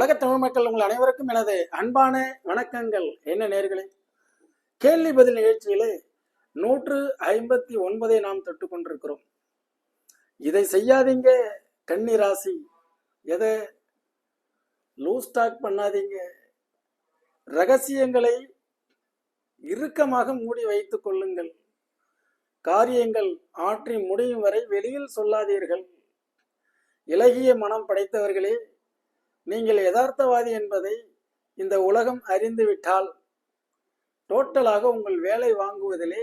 உலக தமிழ் மக்கள் உங்கள் அனைவருக்கும் எனது அன்பான வணக்கங்கள். என்ன நேர்களே? கேள்வி பதில் நிகழ்ச்சியிலே நூற்று ஐம்பத்தி ஒன்பதை நாம் தொட்டு கொண்டிருக்கிறோம். இதை செய்யாதீங்க கன்னி ராசி எதை லூஸ் டாக் பண்ணாதீங்க. ரகசியங்களை இறுக்கமாக மூடி வைத்துக் கொள்ளுங்கள். காரியங்கள் ஆற்றி முடியும் வரை வெளியில் சொல்லாதீர்கள். இலகிய மனம் படைத்தவர்களே நீங்கள் யதார்த்தவாதி என்பதை இந்த உலகம் அறிந்துவிட்டால் டோட்டலாக உங்கள் வேலை வாங்குவதிலே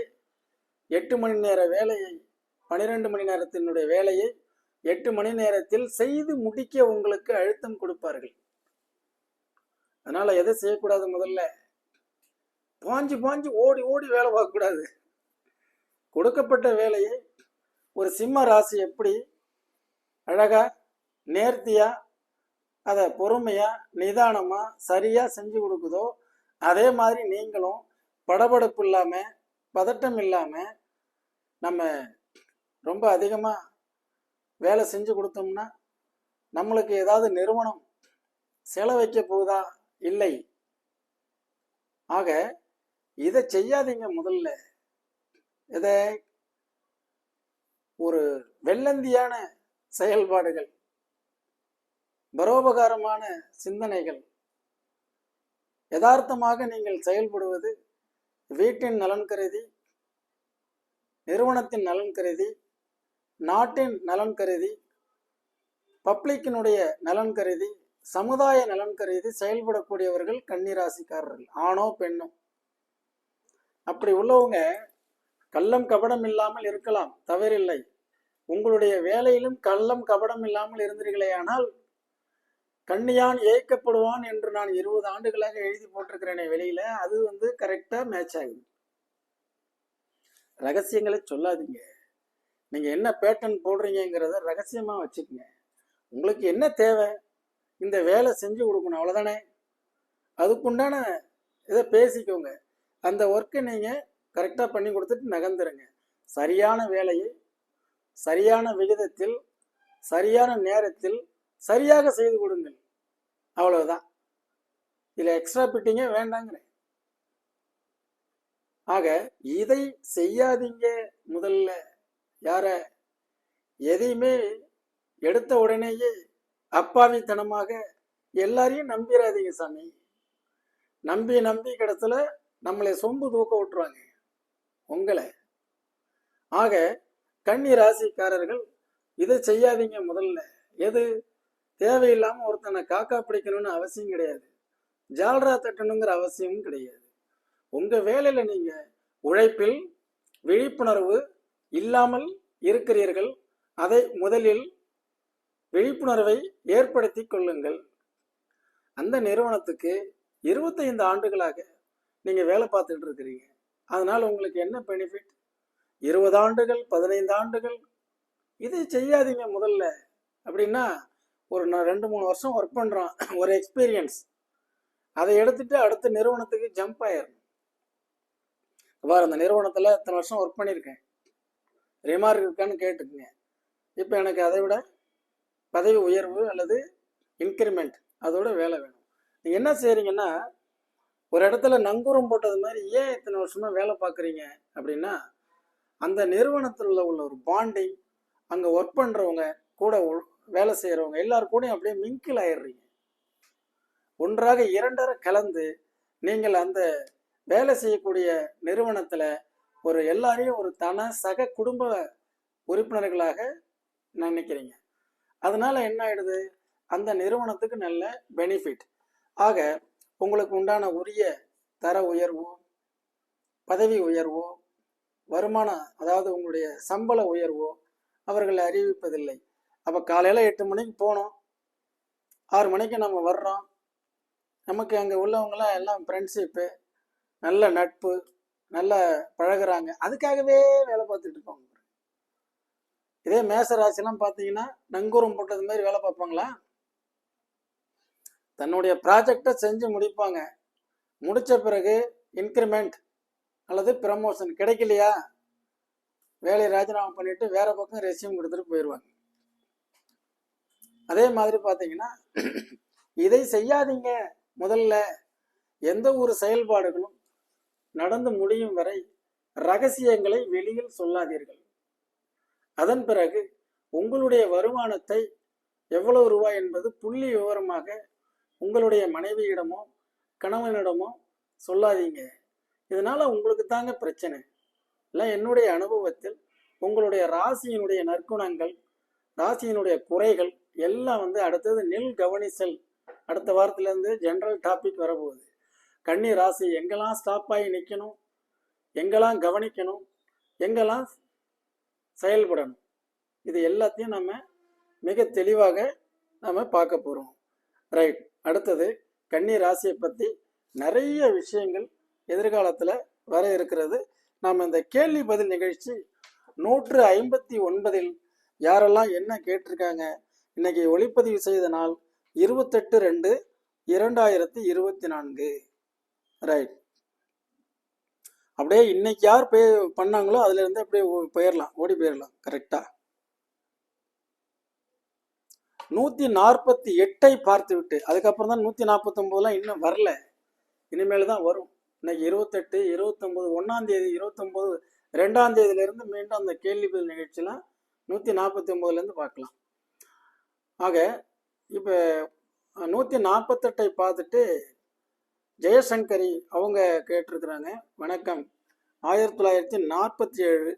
எட்டு மணி நேர வேலையை பனிரெண்டு மணி நேரத்தினுடைய வேலையை எட்டு மணி நேரத்தில் செய்து முடிக்க உங்களுக்கு அழுத்தம் கொடுப்பார்கள். அதனால் எதை செய்யக்கூடாது முதல்ல? பாஞ்சு பாஞ்சு ஓடி ஓடி வேலை பார்க்கக்கூடாது. கொடுக்கப்பட்ட வேலையை ஒரு சிம்ம ராசி எப்படி அழகா நேர்த்தியா அதை பொறுமையா நிதானமா சரியா செஞ்சு கொடுக்குதோ அதே மாதிரி நீங்களும் படபடப்பு இல்லாம பதட்டம் இல்லாம நம்ம ரொம்ப அதிகமா வேலை செஞ்சு கொடுத்தோம்னா நம்மளுக்கு ஏதாவது நிறுவனம் செலவைக்க போகுதா? இல்லை. ஆக இதை செய்யாதீங்க முதல்ல. இதை ஒரு வெள்ளந்தியான செயல்பாடுகள். பரோபகாரமான சிந்தனைகள். யதார்த்தமாக நீங்கள் செயல்படுவது வீட்டின் நலன் கருதி நிறுவனத்தின் நலன் கருதி நாட்டின் நலன் கருதி பப்ளிக்கினுடைய நலன் கருதி சமுதாய நலன் கருதி செயல்படக்கூடியவர்கள் கன்னிராசிக்காரர்கள் ஆணோ பெண்ணோ. அப்படி உள்ளவங்க கள்ளம் கபடம் இல்லாமல் இருக்கலாம் தவறில்லை. உங்களுடைய வேலையிலும் கள்ளம் கபடம் இல்லாமல் இருந்தீர்களே ஆனால் கண்ணியான் ஏய்க்கப்படுவான் என்று நான் இருபது ஆண்டுகளாக எழுதி போட்டிருக்கிறேனே வெளியில அது வந்து கரெக்டா மேட்ச் ஆகுது. ரகசியங்களை சொல்லாதீங்க. நீங்க என்ன பேட்டர்ன் போடுறீங்கிறத ரகசியமா வச்சுக்கோங்க. உங்களுக்கு என்ன தேவை? இந்த வேலை செஞ்சு கொடுக்கணும் அவ்வளோதானே அதுக்குண்டான இதை பேசிக்கோங்க. அந்த ஒர்க்கை நீங்கள் கரெக்டாக பண்ணி கொடுத்துட்டு நகர்ந்துருங்க. சரியான வேலையை சரியான விகிதத்தில் சரியான நேரத்தில் சரியாக செய்து கொடுங்கள். அவ்வளவுதான். இதில் எக்ஸ்ட்ரா பிட்டிங்கே வேண்டாங்கிறேன். ஆக இதை செய்யாதீங்க முதல்ல. யார? எதையுமே எடுத்த உடனேயே அப்பாவித்தனமாக எல்லாரையும் நம்பிடாதீங்க சாமி. நம்பி நம்பி கிடத்துல நம்மளை சொம்பு தூக்க விட்டுருவாங்க. உங்களை. ஆக கன்னி ராசிக்காரர்கள் இதை செய்யாதீங்க முதல்ல. எது? தேவையில்லாமல் ஒருத்தனை காக்கா பிடிக்கணும்னு அவசியம் கிடையாது. ஜால்ரா தட்டணுங்கிற அவசியமும் கிடையாது. உங்கள் வேலையில் நீங்கள் உழைப்பில் விழிப்புணர்வு இல்லாமல் இருக்கிறீர்கள். அதை முதலில் விழிப்புணர்வை ஏற்படுத்தி கொள்ளுங்கள். அந்த நிறுவனத்துக்கு இருபத்தைந்து ஆண்டுகளாக நீங்கள் வேலை பார்த்துட்டு இருக்கிறீங்க. அதனால் உங்களுக்கு என்ன பெனிஃபிட் இருபது ஆண்டுகள் பதினைந்து ஆண்டுகள். இதை செய்யாதீங்க முதல்ல அப்படின்னா ஒரு நான் ரெண்டு மூணு வருஷம் ஒர்க் பண்ணுறான் ஒரு எக்ஸ்பீரியன்ஸ் அதை எடுத்துட்டு அடுத்த நிறுவனத்துக்கு ஜம்ப் ஆயிடணும் பாரு அந்த நிறுவனத்தில் இத்தனை வருஷம் ஒர்க் பண்ணியிருக்கேன். ரிமார்க் இருக்கான்னு கேட்டுக்குங்க. இப்போ எனக்கு அதை விட பதவி உயர்வு அல்லது இன்க்ரிமெண்ட் அதோட வேலை வேணும். நீங்கள் என்ன செய்கிறீங்கன்னா ஒரு இடத்துல நங்கூரம் போட்டது மாதிரி ஏன் இத்தனை வருஷமாக வேலை பார்க்குறீங்க அப்படின்னா அந்த நிறுவனத்தில் உள்ள ஒரு பாண்டிங் அங்கே ஒர்க் பண்ணுறவங்க கூட வேலை செய்கிறவங்க எல்லாரும் கூடயும் அப்படியே மிங்கில் ஆயிடுறீங்க. ஒன்றாக இரண்டரை கலந்து நீங்கள் அந்த வேலை செய்யக்கூடிய நிறுவனத்தில் ஒரு எல்லாரையும் ஒரு தன சக குடும்ப உறுப்பினர்களாக நினைக்கிறீங்க. அதனால என்ன ஆயிடுது? அந்த நிறுவனத்துக்கு நல்ல பெனிஃபிட் ஆக உங்களுக்கு உண்டான உரிய தர உயர்வோ பதவி உயர்வோ வருமானம் அதாவது உங்களுடைய சம்பள உயர்வோ அவர்கள் அறிவிப்பதில்லை. அப்போ காலையில் எட்டு மணிக்கு போனோம். ஆறு மணிக்கு நம்ம வர்றோம். நமக்கு அங்கே உள்ளவங்களாம் எல்லாம் ஃப்ரெண்ட்ஷிப்பு நல்ல நட்பு நல்ல பழகுறாங்க. அதுக்காகவே வேலை பார்த்துட்டு இருப்பாங்க. இதே மேச ராசிலாம் பார்த்தீங்கன்னா நங்கூரம் போட்டது மாதிரி வேலை பார்ப்பாங்களா? தன்னுடைய ப்ராஜெக்டை செஞ்சு முடிப்பாங்க. முடித்த பிறகு இன்க்ரிமெண்ட் அல்லது ப்ரமோஷன் கிடைக்கலையா? வேலையை ராஜினாமா பண்ணிட்டு வேற பக்கம் ரெசியூம் கொடுத்துட்டு போயிடுவாங்க அதே மாதிரி பார்த்தீங்கன்னா இதை செய்யாதீங்க. முதல்ல எந்த ஒரு செயல்பாடுகளும் நடந்து முடியும் வரை ரகசியங்களை வெளியில் சொல்லாதீர்கள். அதன் பிறகு உங்களுடைய வருமானத்தை எவ்வளவு ரூபாய் என்பது புள்ளி விவரமாக உங்களுடைய மனைவியிடமோ கணவனிடமோ சொல்லாதீங்க. இதனால உங்களுக்கு தாங்க பிரச்சனை. இல்லை என்னுடைய அனுபவத்தில் உங்களுடைய ராசியினுடைய நற்குணங்கள் ராசியினுடைய குறைகள் எல்லாம் வந்து அடுத்தது நெல் கவனிசல். அடுத்த வாரத்துலேருந்து ஜென்ரல் டாபிக் வரப்போகுது. கன்னி ராசி எங்கெல்லாம் ஸ்டாப் ஆகி நிற்கணும் எங்கெல்லாம் கவனிக்கணும்? எங்கெல்லாம் செயல்படணும்? இது எல்லாத்தையும் நம்ம மிக தெளிவாக நம்ம பார்க்க போகிறோம் ரைட் அடுத்தது கன்னி ராசியை பற்றி நிறைய விஷயங்கள் எதிர்காலத்தில் வர இருக்கிறது. நாம் இந்த கேள்வி பதில் நிகழ்ச்சி நூற்று ஐம்பத்தி ஒன்பதில் யாரெல்லாம் என்ன கேட்டிருக்காங்க? இன்னைக்கு ஒளிப்பதிவு செய்த நாள் இருபத்தெட்டு ரெண்டு இரண்டாயிரத்தி இருபத்தி நான்கு. ரைட் அப்படியே இன்னைக்கு யார் பே பண்ணாங்களோ அதுல இருந்து அப்படியே ஓ- போயிடலாம் ஓடி போயிடலாம் கரெக்டா நூத்தி நாற்பத்தி எட்டை பார்த்து விட்டு அதுக்கப்புறம் தான் நூத்தி நாற்பத்தி இன்னும் வரல. இனிமேல் தான் வரும். இன்னைக்கு இருபத்தெட்டு இருபத்தொன்பது ஒன்னாம் தேதி இருபத்தொன்பது ரெண்டாம் தேதியிலேருந்து மீண்டும் அந்த கேள்வி பதில் நிகழ்ச்சிலாம் நூற்றி நாற்பத்தி ஒன்பதுல பார்க்கலாம். ஆக இப்போ நூற்றி நாற்பத்தெட்டை பார்த்துட்டு ஜெயசங்கரி அவங்க கேட்டிருக்கிறாங்க. வணக்கம். ஆயிரத்தி தொள்ளாயிரத்தி நாற்பத்தி ஏழு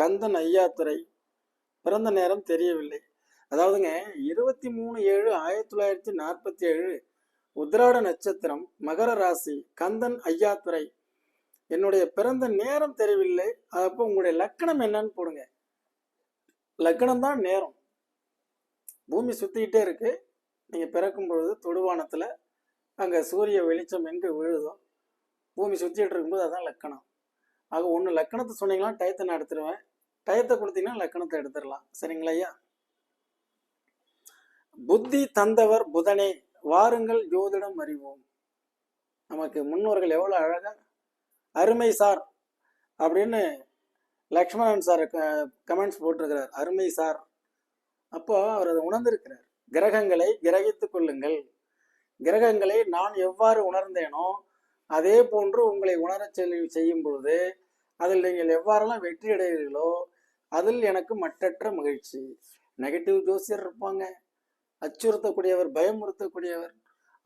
கந்தன் ஐயாத்துறை பிறந்த நேரம் தெரியவில்லை. அதாவதுங்க இருபத்தி மூணு ஏழு ஆயிரத்தி தொள்ளாயிரத்தி நாற்பத்தி ஏழு உத்ராட நட்சத்திரம் மகர ராசி கந்தன் ஐயாத்துறை என்னுடைய பிறந்த நேரம் தெரியவில்லை. அப்போ உங்களுடைய லக்கணம் என்னன்னு போடுங்க. லக்கணம் தான் நேரம். பூமி சுற்றிக்கிட்டே இருக்கு. நீங்கள் பிறக்கும் பொழுது தொடுவானத்தில் அங்கே சூரிய வெளிச்சம் எங்கே விழுதோ. பூமி சுற்றிட்டு இருக்கும்போது அதான் லக்கணம். ஆக ஒன்று லக்கணத்தை சொன்னீங்கன்னா டயத்தை நான் எடுத்துருவேன். டயத்தை கொடுத்தீங்கன்னா லக்கணத்தை எடுத்துடலாம் சரிங்களா ஐயா? புத்தி தந்தவர் புதனே வாருங்கள் ஜோதிடம் அறிவோம். நமக்கு முன்னோர்கள் எவ்வளோ அழகா அருமை சார் அப்படின்னு லக்ஷ்மணன் சார் கமெண்ட்ஸ் போட்டிருக்கிறார். அருமை சார். அப்போ அவர் அதை உணர்ந்திருக்கிறார். கிரகங்களை கிரகித்துக் கொள்ளுங்கள். கிரகங்களை நான் எவ்வாறு உணர்ந்தேனோ அதே போன்று உங்களை உணரச் செய்யும் பொழுது அதில் நீங்கள் எவ்வாறெல்லாம் வெற்றி அடைகிறீர்களோ அதில் எனக்கு மற்றற்ற மகிழ்ச்சி. நெகட்டிவ் ஜோசியர் இருப்பாங்க. அச்சுறுத்தக்கூடியவர் பயமுறுத்தக்கூடியவர்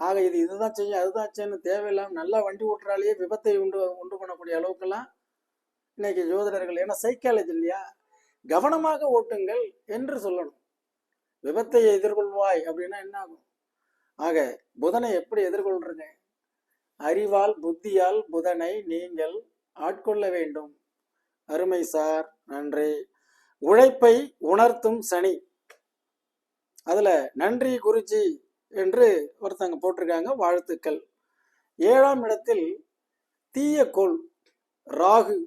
ஆக இது இதுதான் செய்யும் அதுதான் செய்யணும் தேவையில்லாம நல்லா வண்டி ஓட்டுறாலேயே விபத்தை உண்டு உண்டு பண்ணக்கூடிய அளவுக்கெல்லாம் இன்னைக்கு ஜோதிடர்கள் ஏன்னா சைக்காலஜி இல்லையா? கவனமாக ஓட்டுங்கள் என்று சொல்லணும். விபத்தை எதிர்கொள்வாய் அப்படின்னா என்ன ஆகும் ஆக புதனை எப்படி எதிர்கொள்றீங்க அறிவால் புத்தியால் புதனை நீங்கள் ஆட்கொள்ள வேண்டும். அருமை சார் நன்றி. உழைப்பை உணர்த்தும் சனி. அதுல நன்றி குருஜி என்று ஒருத்தங்க போட்டிருக்காங்க வாழ்த்துக்கள். ஏழாம் இடத்தில் தீய கோள் ராகு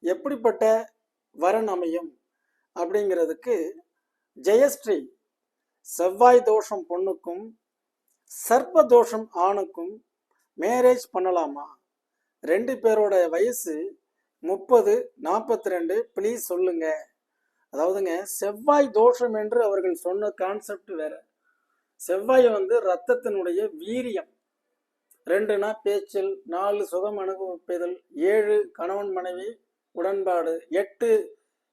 எப்படிப்பட்ட வரன் அமையும்? அப்படிங்கிறதுக்கு ஜெயஸ்ரீ செவ்வாய் தோஷம் பொண்ணுக்கும் சர்ப்ப தோஷம் ஆணுக்கும் மேரேஜ் பண்ணலாமா? ரெண்டு பேரோட வயசு முப்பது நாற்பத்தி ரெண்டு ப்ளீஸ் சொல்லுங்க. அதாவதுங்க செவ்வாய் தோஷம் என்று அவர்கள் சொன்ன கான்செப்ட் வேற. செவ்வாய் வந்து ரத்தத்தினுடைய வீரியம். ரெண்டுனா பேச்சில் நாலு சுகம் அனுபவிப்பதில் ஏழு கணவன் மனைவி உடன்பாடு எட்டு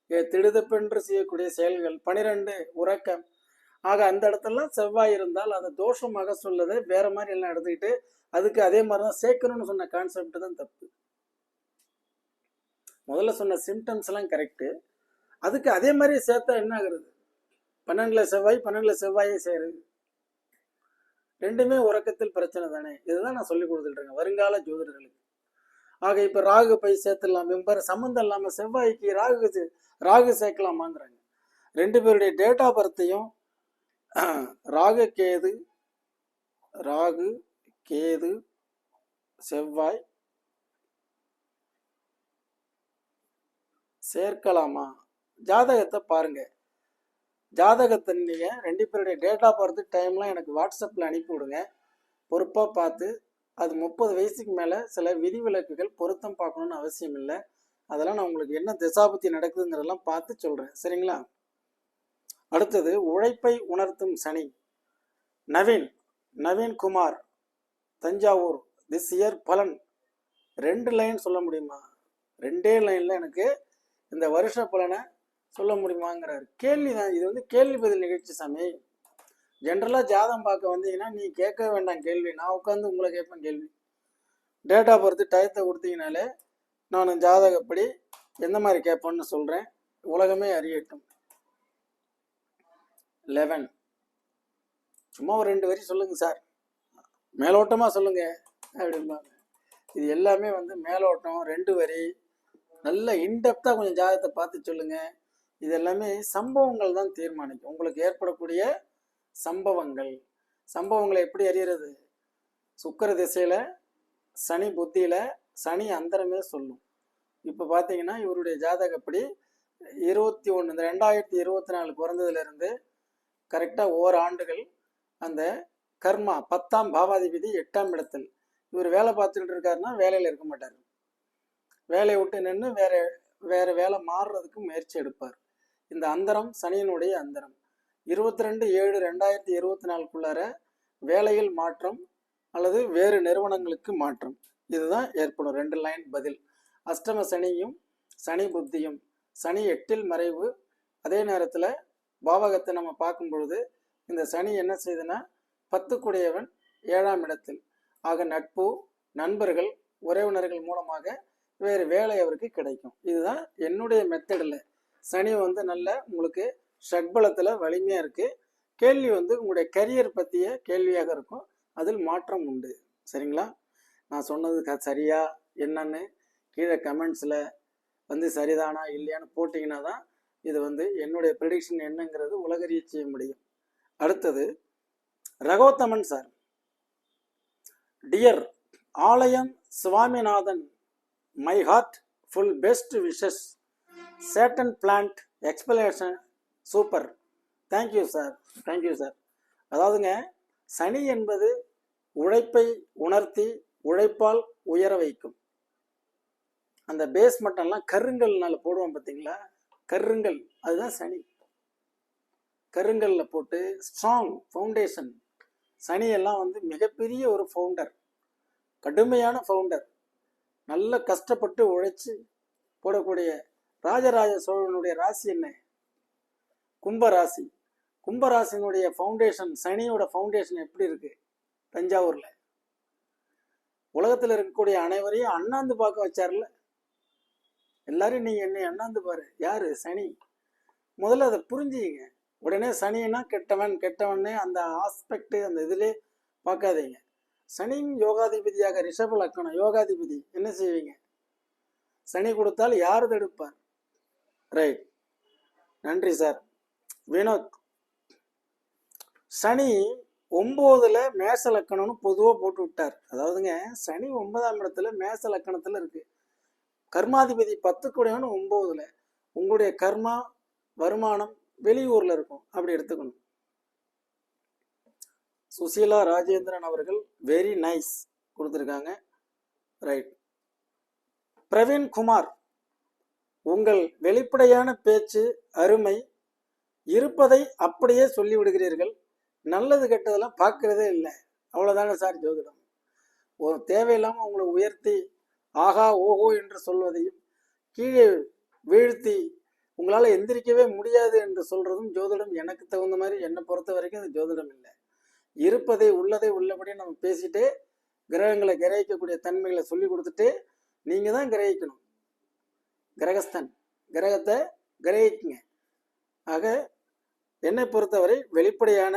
திடுதப்பென்று செய்யக்கூடிய செயல்கள் பனிரெண்டு உறக்கம். ஆக அந்த இடத்துலலாம் செவ்வாய் இருந்தால் அதை தோஷமாக சொல்லதை வேற மாதிரி எல்லாம் எடுத்துக்கிட்டு அதுக்கு அதே மாதிரி தான் சேர்க்கணும்னு சொன்ன கான்செப்ட் தான் தப்பு. முதல்ல சொன்ன சிம்டம்ஸ் எல்லாம் கரெக்டு அதுக்கு அதே மாதிரி சேர்த்தா என்ன ஆகுறது? பன்னெண்டுல செவ்வாய் பன்னெண்டுல செவ்வாயே சேருது ரெண்டுமே உறக்கத்தில் பிரச்சனை தானே. இதுதான் நான் சொல்லி கொடுத்துட்டு வருங்கால ஜோதிடர்களுக்கு. ஆக இப்ப ராகு போய் சேர்த்துடலாம். வெம்பர் சம்மந்தம் இல்லாம செவ்வாய்க்கு ராகு ராகு சேர்க்கலாமாங்கிறாங்க. ரெண்டு பேருடைய டேட் ஆஃப் பர்த்தையும் ராகு கேது ராகு கேது செவ்வாய் சேர்க்கலாமா? ஜாதகத்தை பாருங்க. ஜாதகத்தை நீங்கள் ரெண்டு பேருடைய டேட் ஆஃப் பர்த் டைம்லாம் எனக்கு வாட்ஸ்அப்பில் அனுப்பி விடுங்க. பொறுப்பாக பார்த்து அது முப்பது வயசுக்கு மேலே சில விதிவிலக்குகள் பொருத்தம் பார்க்கணுன்னு அவசியம் இல்லை அதெல்லாம் நான் உங்களுக்கு என்ன திசாபுத்தி நடக்குதுங்கிறதெல்லாம் பார்த்து சொல்கிறேன் சரிங்களா? அடுத்தது உழைப்பை உணர்த்தும் சனி. நவீன் நவீன்குமார் தஞ்சாவூர் திஸ் இயர் பலன். ரெண்டு லைன் சொல்ல முடியுமா? ரெண்டே லைனில் எனக்கு இந்த வருஷ பலனை சொல்ல முடியுமாங்கிறார். கேள்வி தான் இது வந்து கேள்வி பதில் நிகழ்ச்சி சாமி. ஜென்ரலாக ஜாதகம் பார்க்க வந்தீங்கன்னா நீ கேட்க வேண்டாம் கேள்வி. நான் உட்காந்து உங்களை கேட்பேன் கேள்வி. டேட்டா பொறுத்து டயத்தை கொடுத்தீங்கனாலே நான் ஜாதகப்படி எந்த மாதிரி கேட்பேன்னு சொல்கிறேன் உலகமே அறியட்டும். லெவன் சும்மா ஒரு ரெண்டு வரி சொல்லுங்க சார் மேலோட்டமாக சொல்லுங்க. அப்படிம்பாங்க. இது எல்லாமே வந்து மேலோட்டம் ரெண்டு வரி. நல்ல இன்டெப்த்தாக கொஞ்சம் ஜாதகத்தை பார்த்து சொல்லுங்க. இது எல்லாமே சம்பவங்கள் தான் தீர்மானிக்கும். உங்களுக்கு ஏற்படக்கூடிய சம்பவங்கள். சம்பவங்களை எப்படி அறியறது? சுக்கிர திசையில சனி புத்தியில சனி அந்தரமே சொல்லும். இப்போ பார்த்தீங்கன்னா இவருடைய ஜாதகப்படி இருபத்தி ஒன்று இந்த ரெண்டாயிரத்தி இருபத்தி நாலு பிறந்ததுலேருந்து கரெக்டாக ஓராண்டுகள் அந்த கர்மா பத்தாம் பாவாதிபதி எட்டாம் இடத்தில். இவர் வேலை பார்த்துக்கிட்டு இருக்காருன்னா வேலையில் இருக்க மாட்டார். வேலையை விட்டு நின்று வேற வேற வேலை மாறுறதுக்கு முயற்சி எடுப்பார். இந்த அந்தரம் சனியினுடைய அந்தரம். இருபத்தி ரெண்டு ஏழு ரெண்டாயிரத்தி இருபத்தி நாலுக்குள்ளார வேலையில் மாற்றம் அல்லது வேறு நிறுவனங்களுக்கு மாற்றம். இதுதான் ஏற்படும். ரெண்டு லைன் பதில். அஷ்டம சனியும் சனி புத்தியும். சனி எட்டில் மறைவு. அதே நேரத்தில் பாவகத்தை நம்ம பார்க்கும் பொழுது இந்த சனி என்ன செய்யுதுன்னா பத்துக்குடையவன் ஏழாம் இடத்தில். ஆக நட்பு நண்பர்கள் உறவினர்கள் மூலமாக வேறு வேலை அவருக்கு கிடைக்கும். இதுதான் என்னுடைய மெத்தடில் சனி வந்து நல்ல உங்களுக்கு ஷட்பலத்தில் வலிமையாக இருக்குது கேள்வி வந்து உங்களுடைய கரியர் பற்றிய கேள்வியாக இருக்கும். அதில் மாற்றம் உண்டு. சரிங்களா? நான் சொன்னது க- சரியா? என்னன்னு கீழே கமெண்ட்ஸில் வந்து சரிதானா இல்லையான்னு போட்டிங்கன்னா தான் இது வந்து என்னுடைய ப்ரெடிக்ஷன் என்னங்கிறது உலகறிய செய்ய முடியும். அடுத்தது ரகோத்தமன் சார் டியர் ஆலயம் Swaminathan my heart full best wishes Saturn planet explanation super thank you sir thank you sir அதாவதுங்க சனி என்பது உழைப்பை உணர்த்தி உழைப்பால் உயர வைக்கும். அந்த பேஸ் மட்டம்லாம் கருங்கல்னால போடுவோம் பார்த்தீங்களா கருங்கல் அதுதான் சனி. கருங்கல்ல போட்டு ஸ்ட்ராங் ஃபவுண்டேஷன் சனி எல்லாம் வந்து மிகப்பெரிய ஒரு ஃபவுண்டர் கடுமையான ஃபவுண்டர் நல்ல கஷ்டப்பட்டு உழைச்சு போடக்கூடிய ராஜராஜ சோழனுடைய ராசி என்ன? கும்ப ராசி. ஃபவுண்டேஷன் சனியோட ஃபவுண்டேஷன் எப்படி இருக்கு? தஞ்சாவூர்ல. உலகத்தில் இருக்கக்கூடிய அனைவரையும் அண்ணாந்து பார்க்க வச்சார்ல? எல்லாரும் நீங்க என்னை எண்ணாந்து பாரு. யாரு? சனி. முதல்ல அதை புரிஞ்சுங்க உடனே சனின்னா கெட்டவன் கெட்டவனே அந்த ஆஸ்பெக்ட் அந்த இதிலே பார்க்காதீங்க. சனியும் யோகாதிபதியாக ரிஷப லக்கணம் யோகாதிபதி. என்ன செய்வீங்க? சனி கொடுத்தால் யார் தடுப்பார்? ரைட் நன்றி சார் வினோத். சனி ஒம்போதுல மேச லக்கணம்னு பொதுவாக போட்டு விட்டார் அதாவதுங்க சனி ஒன்பதாம் இடத்துல மேச லக்கணத்துல இருக்கு. கர்மாதிபதி பத்து கூடையவன் ஒம்போதுல. உங்களுடைய கர்மா வருமானம் வெளியூர்ல இருக்கும். அப்படி எடுத்துக்கணும். சுசீலா ராஜேந்திரன் அவர்கள் வெரி நைஸ் கொடுத்துருக்காங்க. ரைட் பிரவீன் குமார் உங்கள் வெளிப்படையான பேச்சு அருமை இருப்பதை அப்படியே சொல்லி விடுகிறீர்கள் நல்லது கெட்டதெல்லாம் பார்க்கறதே இல்லை. அவ்வளோதாங்க சார் ஜோதிடம். ஒரு தேவையில்லாமல் உங்களை உயர்த்தி ஆகா ஓஹோ என்று சொல்வதையும் கீழே வீழ்த்தி உங்களால் எந்திரிக்கவே முடியாது என்று சொல்றதும் ஜோதிடம் எனக்கு தகுந்த மாதிரி என்னை பொறுத்த வரைக்கும் அது ஜோதிடம் இல்லை. இருப்பதை உள்ளதை உள்ளபடி நம்ம பேசிட்டு கிரகங்களை கிரகிக்கக்கூடிய தன்மைகளை சொல்லி கொடுத்துட்டு நீங்கள் தான் கிரகிக்கணும். கிரகஸ்தன் கிரகத்தை கிரகிக்குங்க. ஆக என்னை பொறுத்தவரை வெளிப்படையான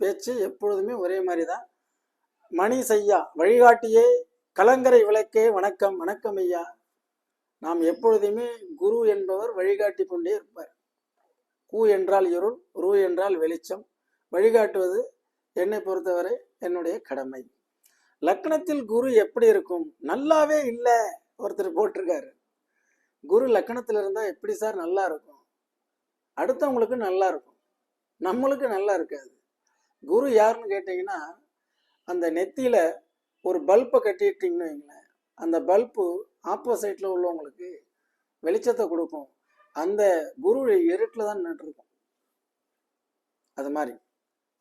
பேச்சு எப்பொழுதுமே ஒரே மாதிரி தான். மணி செய்யா வழிகாட்டியே கலங்கரை விளக்கே வணக்கம் வணக்கம் ஐயா. நாம் எப்பொழுதுமே குரு என்பவர் வழிகாட்டி கொண்டே இருப்பார். கூ என்றால் இருள் ரு என்றால் வெளிச்சம். வழிகாட்டுவது என்னை பொறுத்தவரை என்னுடைய கடமை. லக்னத்தில் குரு எப்படி இருக்கும்? நல்லாவே இல்லை ஒருத்தர் போட்டிருக்காரு. குரு லக்னத்தில் இருந்தால் எப்படி சார் நல்லா இருக்கும்? அடுத்தவங்களுக்கு நல்லா இருக்கும். நம்மளுக்கு நல்லா இருக்காது. குரு யாருன்னு கேட்டிங்கன்னா அந்த நெத்தியில் ஒரு பல்பை கட்டிட்டீங்கன்னு வைங்களேன். அந்த பல்பு ஆப்போசைட்டில் உள்ளவங்களுக்கு வெளிச்சத்தை கொடுக்கும். அந்த குரு இருட்டில் தான் நின்றுருக்கும் அது மாதிரி.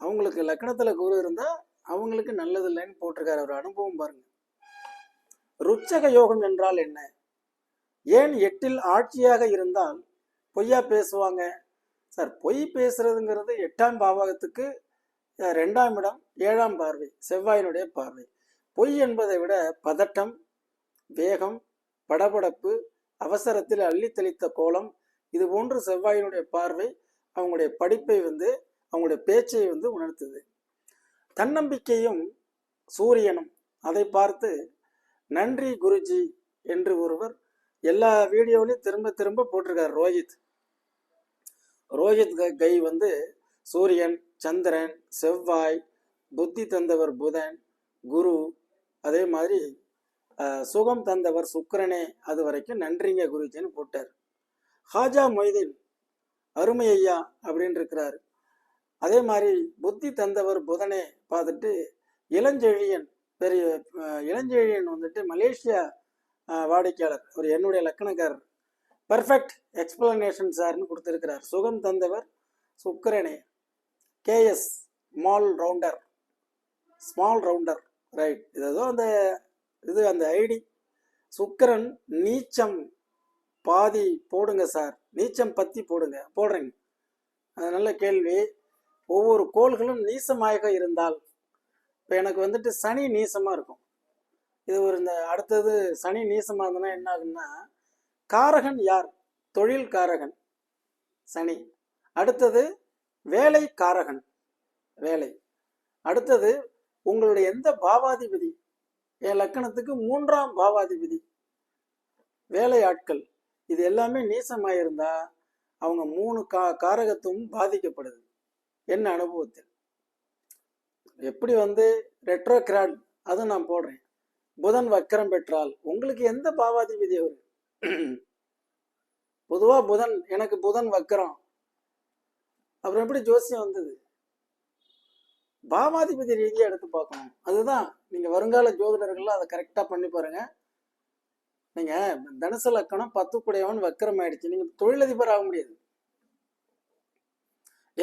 அவங்களுக்கு லக்னத்தில் குரு இருந்தால் அவங்களுக்கு நல்லது இல்லைன்னு போட்டிருக்காரு. ஒரு அனுபவம் பாருங்க. ருச்சக யோகம் என்றால் என்ன? ஏன் எட்டில் ஆட்சியாக இருந்தால் பொய்யா பேசுவாங்க? சார் பொய் பேசுறதுங்கிறது எட்டாம் பாவகத்துக்கு ரெண்டாம் இடம் ஏழாம் பார்வை செவ்வாயினுடைய பார்வை. பொய் என்பதை விட பதட்டம் வேகம் படபடப்பு அவசரத்தில் அள்ளித்தளித்த கோலம் இது போன்று செவ்வாயினுடைய பார்வை அவங்களுடைய படிப்பை வந்து அவங்களுடைய பேச்சை வந்து உணர்த்துது. தன்னம்பிக்கையும் சூரியனும் அதை பார்த்து நன்றி குருஜி என்று ஒருவர் எல்லா வீடியோவிலையும் திரும்ப திரும்ப போட்டிருக்கார் ரோஹித். ரோஹித் க- கை வந்து சூரியன் சந்திரன் செவ்வாய் புத்தி தந்தவர் புதன் குரு அதே மாதிரி சுகம் தந்தவர் சுக்கரனே அது வரைக்கும் நன்றிங்க குருஜின்னு போட்டார். ஹாஜா மொய்தீன் அருமை ஐயா அப்படின்னு இருக்கிறார் அதே மாதிரி புத்தி தந்தவர் புதனே பார்த்துட்டு இளஞ்செழியன் பெரிய இளஞ்செழியன் வந்துட்டு மலேசியா வாடிக்கையாளர் ஒரு என்னுடைய லக்கணக்காரர். பர்ஃபெக்ட் எக்ஸ்பிளனேஷன் சார்னு கொடுத்துருக்கிறார். சுகம் தந்தவர் சுக்கரனே. KS small rounder small rounder right இது ஏதோ அந்த இது அந்த ஐடி சுக்கிரன் நீச்சம் பாதி போடுங்க சார் நீச்சம் பத்தி போடுங்க. போடுறேங்க அது நல்ல கேள்வி. ஒவ்வொரு கோள்களும் நீசமாக இருந்தால் இப்போ எனக்கு வந்துட்டு சனி நீசமாக இருக்கும். இது ஒரு இந்த அடுத்தது சனி நீசமாக இருந்ததுன்னா என்ன ஆகுன்னா காரகன் யார்? தொழில் காரகன். சனி. அடுத்தது வேலை காரகன். வேலை. அடுத்தது உங்களுடைய எந்த பாவாதிபதி? என் லக்கணத்துக்கு மூன்றாம் பாவாதிபதி. வேலை ஆட்கள் இது எல்லாமே நீசமாயிருந்தா அவங்க மூணு கா காரகத்துவம் பாதிக்கப்படுது. என்ன அனுபவத்தில்? எப்படி வந்து ரெட்ரோகிராட் அதுவும் நான் போடுறேன். புதன் வக்கரம் பெற்றால் உங்களுக்கு எந்த பாவாதிபதி அவர்? பொதுவாக புதன் எனக்கு புதன் வக்கரம். அப்புறம் எப்படி ஜோசியம் வந்தது? பாமாதிபதி ரீதியாக எடுத்து பார்க்கணும். அதுதான் நீங்கள் வருங்கால ஜோதிடர்கள்லாம் அதை கரெக்டாக பண்ணி பாருங்கள் நீங்கள் தனுசு லக்கணம் பத்து குடையவன் வக்கரம் ஆயிடுச்சு நீங்கள் தொழிலதிபர் ஆக முடியாது.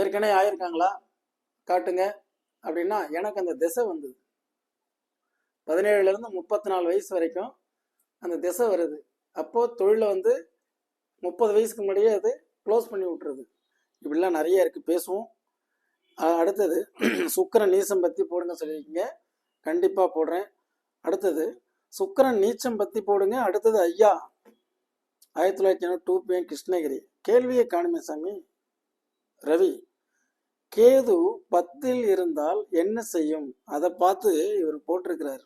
ஏற்கனவே ஆயிருக்காங்களா? காட்டுங்க. அப்படின்னா எனக்கு அந்த திசை வந்தது. பதினேழுலேருந்து முப்பத்தி நாலு வயசு வரைக்கும் அந்த திசை வருது. அப்போது தொழிலை வந்து முப்பது வயசுக்கு முன்னாடியே அது க்ளோஸ் பண்ணி விட்டுறது இப்படிலாம் நிறைய இருக்குது பேசுவோம். அடுத்தது சுக்கரன் நீச்சம் பத்தி போடுங்க சொல்லியிருக்கீங்க. கண்டிப்பா போடுறேன். அடுத்தது சுக்கரன் நீச்சம் பத்தி போடுங்க. அடுத்தது ஐயா ஆயிரத்தி தொள்ளாயிரத்தி தொண்ணூறு டூ பிஎம் கிருஷ்ணகிரி. கேள்வியை காணுமே சாமி. ரவி கேது பத்தில் இருந்தால் என்ன செய்யும்? அதை பார்த்து இவர் போட்டிருக்கிறார்.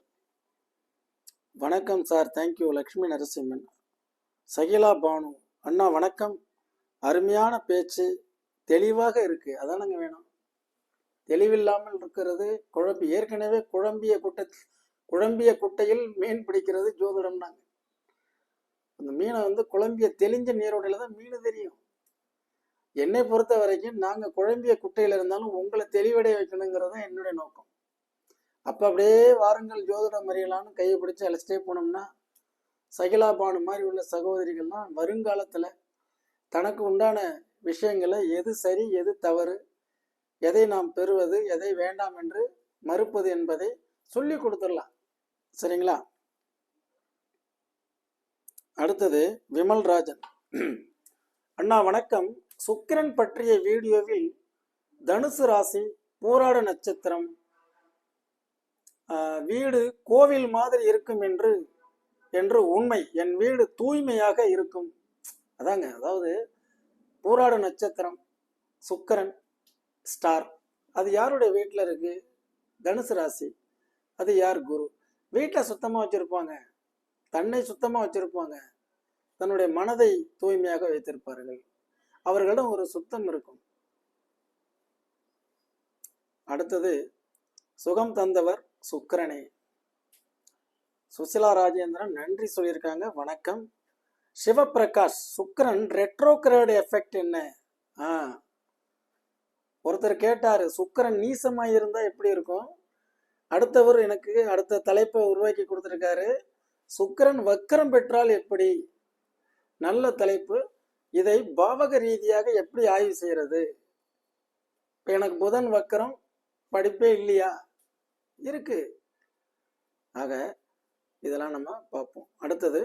வணக்கம் sir. Thank you Lakshmi Narasimhan. Shakila Banu. அண்ணா வணக்கம். அருமையான பேச்சு. தெளிவாக இருக்கு. அதானங்க வேணும்? தெளிவில்லாமல் இருக்கிறது. குழம்பு ஏற்கனவே குழம்பிய குட்டை குழம்பிய குட்டையில் மீன் பிடிக்கிறது ஜோதிடம்னாங்க அந்த மீனை வந்து குழம்பிய தெளிஞ்ச நீரோடையில தான் மீன் தெரியும். என்னை பொறுத்த வரைக்கும் நாங்கள் குழம்பிய குட்டையில் இருந்தாலும் உங்களை தெளிவடைய வைக்கணுங்கிறது தான் என்னுடைய நோக்கம். அப்போ அப்படியே வாருங்கள் ஜோதிடம் அறியலாம்னு கையை பிடிச்சி அழைச்சிட்டே போனோம்னா சகிலா பானு மாதிரி உள்ள சகோதரிகள்லாம் வருங்காலத்தில் தனக்கு உண்டான விஷயங்களை எது சரி எது தவறு எதை நாம் பெறுவது எதை வேண்டாம் என்று மறுப்பது என்பதை சொல்லி கொடுத்துடலாம். சரிங்களா? அடுத்தது விமல் ராஜன். அண்ணா வணக்கம். சுக்கிரன் பற்றிய வீடியோவில் தனுசு ராசி பூராட நட்சத்திரம் வீடு கோவில் மாதிரி இருக்கும் என்று என்று உண்மை. என் வீடு தூய்மையாக இருக்கும். அதாங்க அதாவது பூராட நட்சத்திரம் சுக்கிரன். ஸ்டார் அது யாருடைய வீட்டில் இருக்கு? தனுசு ராசி. அது யார்? குரு. வீட்டில் சுத்தமாக வச்சிருப்பாங்க. தன்னை சுத்தமாக வச்சிருப்பாங்க. தன்னுடைய மனதை தூய்மையாக வைத்திருப்பார்கள். அவர்களிடம் ஒரு சுத்தம் இருக்கும். அடுத்தது சுகம் தந்தவர் சுக்கரனே. சுசிலா ராஜேந்திரன் நன்றி சொல்லியிருக்காங்க. வணக்கம். சிவபிரகாஷ் சுக்கரன் ரெட்ரோகிரேட் எஃபெக்ட் என்ன? ஆ. ஒருத்தர் கேட்டார் சுக்கிரன் நீசமாக இருந்தால் எப்படி இருக்கும்? அடுத்தவர் எனக்கு அடுத்த தலைப்பை உருவாக்கி கொடுத்துருக்காரு சுக்கரன் வக்கரம் பெற்றால் எப்படி? நல்ல தலைப்பு. இதை பாவக ரீதியாக எப்படி ஆய்வு செய்கிறது இப்போ எனக்கு புதன் வக்கரம் படிப்பே இல்லையா? இருக்கு. ஆக இதெல்லாம் நம்ம பார்ப்போம். அடுத்தது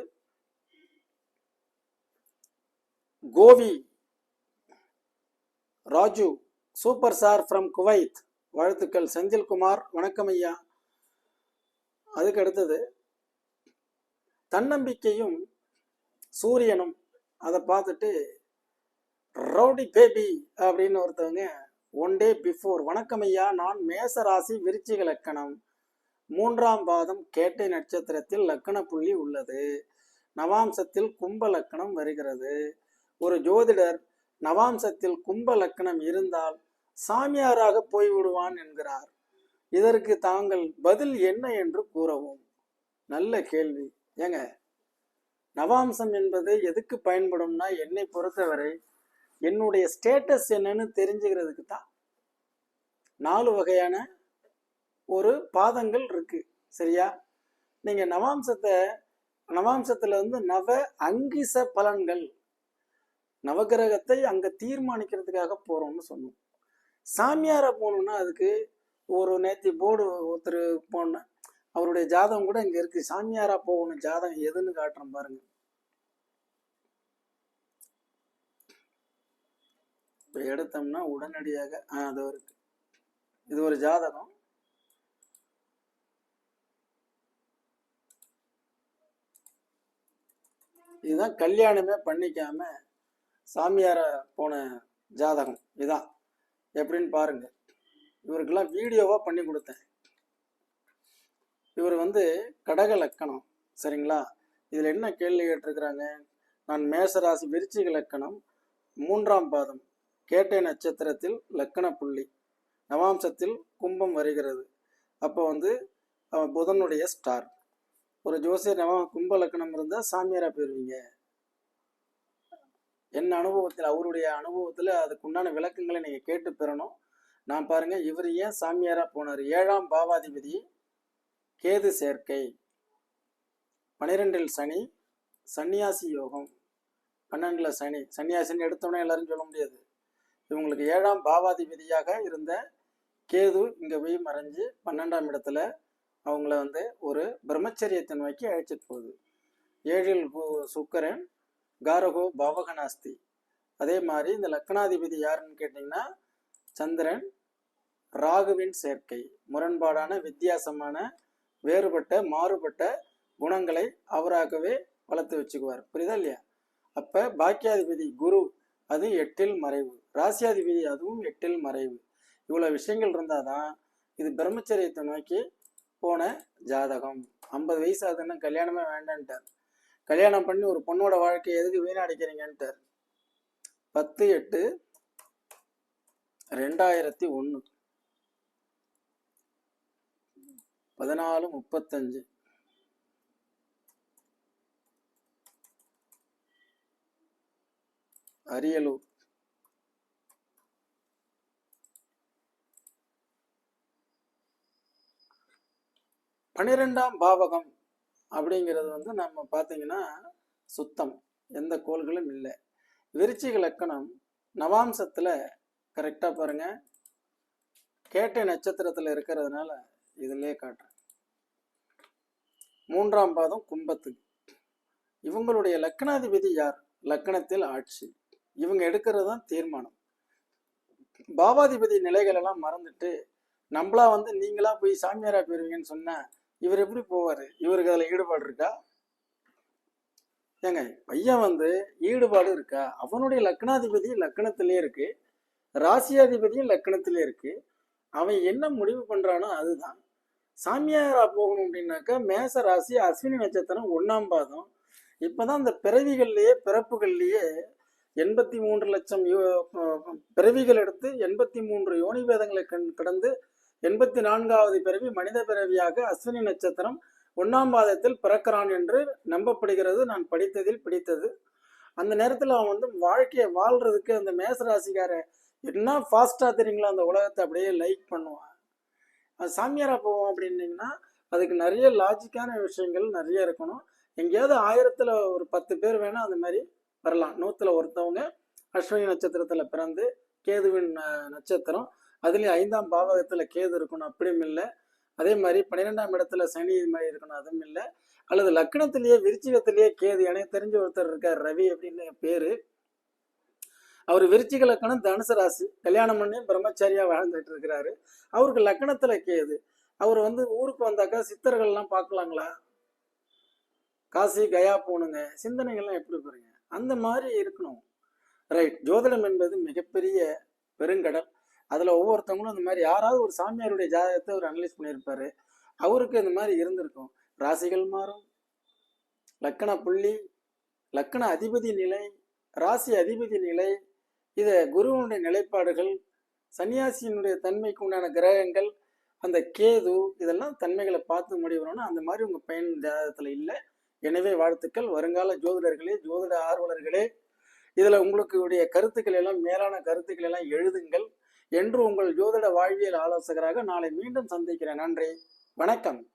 Kovi Raju super star from Kuwait. வாழ்த்துக்கள் செந்தில்குமார் வணக்கம் ஐயா. அதுக்கு அடுத்தது தன்னம்பிக்கையும் சூரியனும் அதை பார்த்துட்டு ரவுடி பேபி அப்படின்னு ஒருத்தவங்க ஒன் டே பிஃபோர் வணக்கம் ஐயா. நான் மேச ராசி விருச்சிக லக்கணம். மூன்றாம் பாதம் கேட்டை நட்சத்திரத்தில் லக்கண புள்ளி உள்ளது. நவாம்சத்தில் கும்ப லக்கணம் வருகிறது. ஒரு ஜோதிடர் நவாம்சத்தில் கும்ப லக்கணம் இருந்தால் சாமியாராக போய்விடுவான் என்கிறார். இதற்கு தாங்கள் பதில் என்ன என்று கூறவும். நல்ல கேள்வி. ஏங்க நவாம்சம் என்பது எதுக்கு பயன்படும்னா என்னை பொறுத்தவரை என்னுடைய ஸ்டேட்டஸ் என்னன்னு தெரிஞ்சுக்கிறதுக்கு தான். நாலு வகையான ஒரு பாதங்கள் இருக்கு. சரியா? நீங்க நவாம்சத்தை நவாம்சத்துல வந்து நவ அங்கிச பலன்கள் நவகிரகத்தை அங்க தீர்மானிக்கிறதுக்காக போறோம்னு சொன்னோம். சாமியாரை போகணுன்னா அதுக்கு ஒரு நேத்தி போர்டு ஒருத்தர் போனேன் அவருடைய ஜாதகம் கூட இங்கே இருக்குது சாமியாரா போகணும் ஜாதகம் எதுன்னு காட்டுறோம் பாருங்க. இப்போ எடுத்தோம்னா உடனடியாக ஆ அது இருக்கு இது ஒரு ஜாதகம். இதுதான் கல்யாணமே பண்ணிக்காம சாமியார போன ஜாதகம். இதான். எப்படின்னு பாருங்க. இவருக்கெல்லாம் வீடியோவா பண்ணி கொடுத்தேன். இவர் வந்து கடக லக்கணம் சரிங்களா? இதுல என்ன கேள்வி கேட்டிருக்கிறாங்க? நான் மேசராசி விருச்சிக லக்கணம் மூன்றாம் பாதம் கேட்டை நட்சத்திரத்தில் லக்கண புள்ளி நவாம்சத்தில் கும்பம் வருகிறது. அப்போ வந்து அவன் புதனுடைய ஸ்டார் ஒரு ஜோசியர் நவ கும்ப லக்கணம் இருந்தால் சாமியாராக போயிருவீங்க? என் அனுபவத்தில் அவருடைய அனுபவத்தில் அதுக்குண்டான விளக்கங்களை நீங்கள் கேட்டு பெறணும். நான் பாருங்கள் இவர் ஏன் சாமியாராக போனார்? ஏழாம் பாவாதிபதி கேது சேர்க்கை. பனிரெண்டில் சனி சன்னியாசி யோகம். பன்னெண்டில் சனி. சன்னியாசின்னு எடுத்தோன்னே எல்லாரும் சொல்ல முடியாது. இவங்களுக்கு ஏழாம் பாவாதிபதியாக இருந்த கேது இங்கே போய் மறைஞ்சு பன்னெண்டாம் இடத்துல அவங்கள வந்து ஒரு பிரம்மச்சரியத்தை நோக்கி அழைச்சிட்டு போகுது. ஏழில் சுக்கரன் காரகோ பாவகனாஸ்தி. அதே மாதிரி இந்த லக்னாதிபதி யாருன்னு கேட்டிங்கன்னா சந்திரன் ராகுவின் சேர்க்கை முரண்பாடான வித்தியாசமான வேறுபட்ட மாறுபட்ட குணங்களை அவராகவே வளர்த்து வச்சுக்குவார். புரியுதா இல்லையா? அப்ப பாக்கியாதிபதி குரு அது எட்டில் மறைவு. ராசியாதிபதி அதுவும் எட்டில் மறைவு. இவ்வளவு விஷயங்கள் இருந்தாதான் இது பிரம்மச்சரியத்தை நோக்கி போன ஜாதகம். ஐம்பது வயசு ஆகுதுன்னா கல்யாணமே வேண்டான்ட்டார். கல்யாணம் பண்ணி ஒரு பொண்ணோட வாழ்க்கையை எதுக்கு வீணடிக்கிறீங்கன்ட்டு. பத்து எட்டு ரெண்டாயிரத்தி ஒன்று. பதினாலு முப்பத்தஞ்சு. அரியலூர். பன்னிரெண்டாம் பாவகம். அப்படிங்கிறது வந்து நம்ம பார்த்தீங்கன்னா சுத்தம். எந்த கோள்களும் இல்லை. விருச்சிக லக்கணம் நவாம்சத்தில் கரெக்டாக பாருங்கள் கேட்டை நட்சத்திரத்தில் இருக்கிறதுனால இதிலே காட்டுறேன். மூன்றாம் பாதம் கும்பத்துக்கு. இவங்களுடைய லக்னாதிபதி யார்? லக்கணத்தில் ஆட்சி. இவங்க எடுக்கிறது தான் தீர்மானம். பாவாதிபதி நிலைகள் எல்லாம் மறந்துட்டு நம்மளா வந்து நீங்களா போய் சாமியாரா போயிருவீங்கன்னு சொன்னா இவர் எப்படி போவார்? இவருக்கு அதில் ஈடுபாடு இருக்கா? ஏங்க பையன் வந்து ஈடுபாடு இருக்கா? அவனுடைய லக்னாதிபதி லக்கணத்திலே இருக்கு. ராசியாதிபதியும் லக்கணத்திலே இருக்கு. அவன் என்ன முடிவு பண்றானோ அதுதான். சாமியாரா போகணும் அப்படின்னாக்கா மேச ராசி அஸ்வினி நட்சத்திரம் ஒன்றாம் பாதம். இப்பதான் அந்த பிறவிகள்லயே பிறப்புகள்லயே எண்பத்தி மூன்று லட்சம் யோ- பிறவிகள் எடுத்து எண்பத்தி மூன்று யோனி வேதங்களை கண் கடந்து எண்பத்தி நான்காவது பிறவி மனித பிறவியாக அஸ்வினி நட்சத்திரம் ஒன்னாம் பாதத்தில் பிறக்கிறான் என்று நம்பப்படுகிறது. நான் படித்ததில் பிடித்தது. அந்த நேரத்தில் அவன் வந்து வாழ்க்கையை வாழ்றதுக்கு அந்த மேசராசிக்கார என்ன ஃபாஸ்டா தெரியுங்களா? அந்த உலகத்தை அப்படியே லைக் பண்ணுவான். அது சாமியாரா போவோம் அப்படின்னீங்கன்னா அதுக்கு நிறைய லாஜிக்கான விஷயங்கள் நிறைய இருக்கணும். எங்கேயாவது ஆயிரத்துல ஒரு பத்து பேர் வேணா அந்த மாதிரி வரலாம். நூத்துல ஒருத்தவங்க அஸ்வினி நட்சத்திரத்துல பிறந்து கேதுவின் நட்சத்திரம் அதுலேயும் ஐந்தாம் பாவகத்தில் கேது இருக்கணும் அப்படியும் இல்லை. அதே மாதிரி பன்னிரெண்டாம் இடத்துல சனி இது மாதிரி இருக்கணும் அதுவும் இல்லை. அல்லது லக்னத்திலேயே விருச்சிகத்திலேயே கேது எனக்கு தெரிஞ்ச ஒருத்தர் இருக்கார் ரவி அப்படின்னு பேரு. அவர் விருச்சிக லக்கணம் தனுசு ராசி. கல்யாணம் பண்ணி பிரம்மச்சாரியா வாழ்ந்துட்டு இருக்கிறாரு. அவருக்கு லக்கணத்துல கேது. அவர் வந்து ஊருக்கு வந்தாக்கா சித்தர்கள்லாம் பார்க்கலாங்களா? காசி கயா போகணுங்க. சிந்தனைகள்லாம் எப்படி போறீங்க? அந்த மாதிரி இருக்கணும். ரைட் ஜோதிடம் என்பது மிகப்பெரிய பெருங்கடல். அதில் ஒவ்வொருத்தவங்களும் இந்த மாதிரி யாராவது ஒரு சாமியாருடைய ஜாதகத்தை அவர் அனலைஸ் பண்ணியிருப்பாரு. அவருக்கு இந்த மாதிரி இருந்திருக்கும். ராசிகள் மாறும். லக்கண புள்ளி லக்கண அதிபதி நிலை ராசி அதிபதி நிலை இதை குருவனுடைய நிலைப்பாடுகள் சன்னியாசியினுடைய தன்மைக்கு உண்டான கிரகங்கள் அந்த கேது இதெல்லாம் தன்மைகளை பார்த்து முடிவுறோம்னா அந்த மாதிரி உங்கள் பையன் ஜாதகத்தில் இல்லை. எனவே வாழ்த்துக்கள். வருங்கால ஜோதிடர்களே ஜோதிட ஆர்வலர்களே இதில் உங்களுக்கு உடைய கருத்துக்கள் எல்லாம் மேலான கருத்துக்கள் எல்லாம் எழுதுங்கள். என்று உங்கள் ஜோதிட வாழ்வியல் ஆலோசகராக நாளை மீண்டும் சந்திக்கிறேன். நன்றி. வணக்கம்.